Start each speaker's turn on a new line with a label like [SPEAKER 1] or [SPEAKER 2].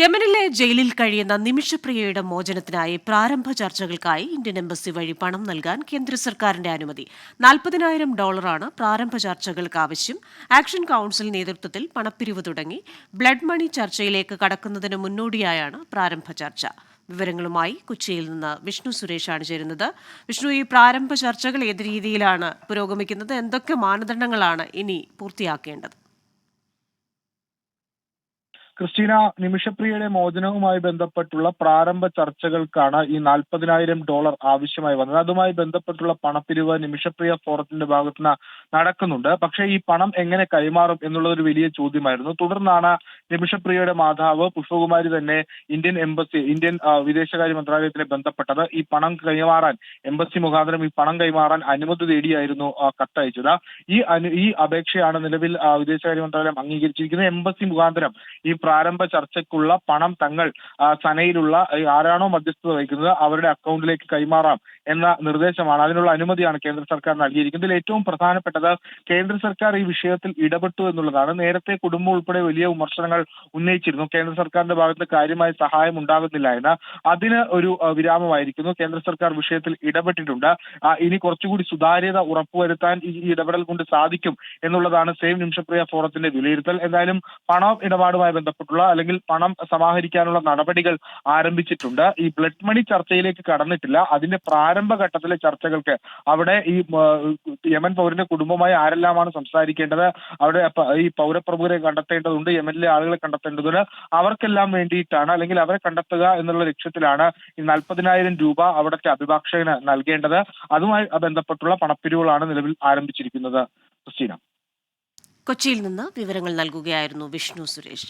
[SPEAKER 1] യമനിലെ ജയിലിൽ കഴിയുന്ന നിമിഷപ്രിയയുടെ മോചനത്തിനായി പ്രാരംഭ ചർച്ചകൾക്കായി ഇന്ത്യൻ എംബസി വഴി പണം നൽകാൻ കേന്ദ്ര സർക്കാരിന്റെ അനുമതി. നാൽപ്പതിനായിരം ഡോളറാണ് പ്രാരംഭ ചർച്ചകൾക്ക് ആവശ്യം. ആക്ഷൻ കൌൺസിൽ നേതൃത്വത്തിൽ പണപ്പിരിവ് തുടങ്ങി. ബ്ലഡ് മണി ചർച്ചയിലേക്ക് കടക്കുന്നതിന് മുന്നോടിയായാണ് പ്രാരംഭ ചർച്ച. വിവരങ്ങളുമായി കൊച്ചിയിൽ നിന്ന് വിഷ്ണു സുരേഷാണ് ചേരുന്നത്. വിഷ്ണു ഈ പ്രാരംഭ ചർച്ചകൾ ഏത് രീതിയിലാണ് പുരോഗമിക്കുന്നത്? എന്തൊക്കെ മാനദണ്ഡങ്ങളാണ് ഇനി പൂർത്തിയാക്കേണ്ടത്?
[SPEAKER 2] ക്രിസ്റ്റീന നിമിഷപ്രിയയുടെ മോചനവുമായി ബന്ധപ്പെട്ടുള്ള പ്രാരംഭ ചർച്ചകൾക്കാണ് ഈ നാൽപ്പതിനായിരം ഡോളർ ആവശ്യമായി വന്നത്. അതുമായി ബന്ധപ്പെട്ടുള്ള പണപ്പിരിവ് നിമിഷപ്രിയ ഫോറത്തിന്റെ ഭാഗത്ത് നിന്ന് നടക്കുന്നുണ്ട്. പക്ഷേ ഈ പണം എങ്ങനെ കൈമാറും എന്നുള്ളത് ഒരു വലിയ ചോദ്യമായിരുന്നു. തുടർന്നാണ് നിമിഷപ്രിയയുടെ മാതാവ് പുഷ്പകുമാരി തന്നെ ഇന്ത്യൻ എംബസി ഇന്ത്യൻ വിദേശകാര്യ മന്ത്രാലയത്തിനെ ബന്ധപ്പെട്ടത് ഈ പണം കൈമാറാൻ എംബസി മുഖാന്തരം ഈ പണം കൈമാറാൻ അനുമതി തേടിയായിരുന്നു കത്തയച്ചത്. ഈ ഈ അപേക്ഷയാണ് നിലവിൽ വിദേശകാര്യ മന്ത്രാലയം അംഗീകരിച്ചിരിക്കുന്നത്. എംബസി മുഖാന്തരം ഈ പ്രാരംഭ ചർച്ചയ്ക്കുള്ള പണം തങ്ങൾ സനയിലുള്ള ആരാണോ മധ്യസ്ഥത വഹിക്കുന്നത് അവരുടെ അക്കൗണ്ടിലേക്ക് കൈമാറാം എന്ന നിർദ്ദേശമാണ്. അതിനുള്ള അനുമതിയാണ് കേന്ദ്ര സർക്കാർ നൽകിയിരിക്കുന്നത്. ഇതിൽ ഏറ്റവും പ്രധാനപ്പെട്ടത് കേന്ദ്ര സർക്കാർ ഈ വിഷയത്തിൽ ഇടപെട്ടു എന്നുള്ളതാണ്. നേരത്തെ കുടുംബം ഉൾപ്പെടെ വലിയ വിമർശനങ്ങൾ ഉന്നയിച്ചിരുന്നു. കേന്ദ്ര സർക്കാരിന്റെ ഭാഗത്ത് കാര്യമായ സഹായം ഉണ്ടാകുന്നില്ല എന്ന്. അതിന് ഒരു വിരാമമായിരിക്കുന്നു. കേന്ദ്ര സർക്കാർ വിഷയത്തിൽ ഇടപെട്ടിട്ടുണ്ട്. ഇനി കുറച്ചുകൂടി സുതാര്യത ഉറപ്പുവരുത്താൻ ഈ ഇടപെടൽ കൊണ്ട് സാധിക്കും എന്നുള്ളതാണ് സേവ് നിമിഷപ്രിയ ഫോറത്തിന്റെ വിലയിരുത്തൽ. എന്തായാലും പണം ഇടപാടുമായി ബന്ധപ്പെട്ടുള്ള അല്ലെങ്കിൽ പണം സമാഹരിക്കാനുള്ള നടപടികൾ ആരംഭിച്ചിട്ടുണ്ട്. ഈ ബ്ലഡ് മണി ചർച്ചയിലേക്ക് കടന്നിട്ടില്ല. അതിന്റെ പ്രാരംഭഘട്ടത്തിലെ ചർച്ചകൾക്ക് അവിടെ ഈ യമൻ പൗരന്റെ കുടുംബമായി ആരെല്ലാമാണ് സംസാരിക്കേണ്ടത്? അവിടെ ഈ പൗരപ്രമുഖരെ കണ്ടെത്തേണ്ടതുണ്ട് യമനിലെ ആളുകളെ കണ്ടെത്തേണ്ടതുണ്ട്. അവർക്കെല്ലാം വേണ്ടിയിട്ടാണ് അല്ലെങ്കിൽ അവരെ കണ്ടെത്തുക എന്നുള്ള ലക്ഷ്യത്തിലാണ് ഈ നാൽപ്പതിനായിരം രൂപ അവിടുത്തെ അഭിഭാഷകന് നൽകേണ്ടത്. അതുമായി ബന്ധപ്പെട്ടുള്ള പണപ്പിരിവുകളാണ് നിലവിൽ ആരംഭിച്ചിരിക്കുന്നത്. ക്രിസ്റ്റീന.
[SPEAKER 1] കൊച്ചിയിൽ നിന്ന് വിവരങ്ങൾ നൽകുകയായിരുന്നു വിഷ്ണു സുരേഷ്.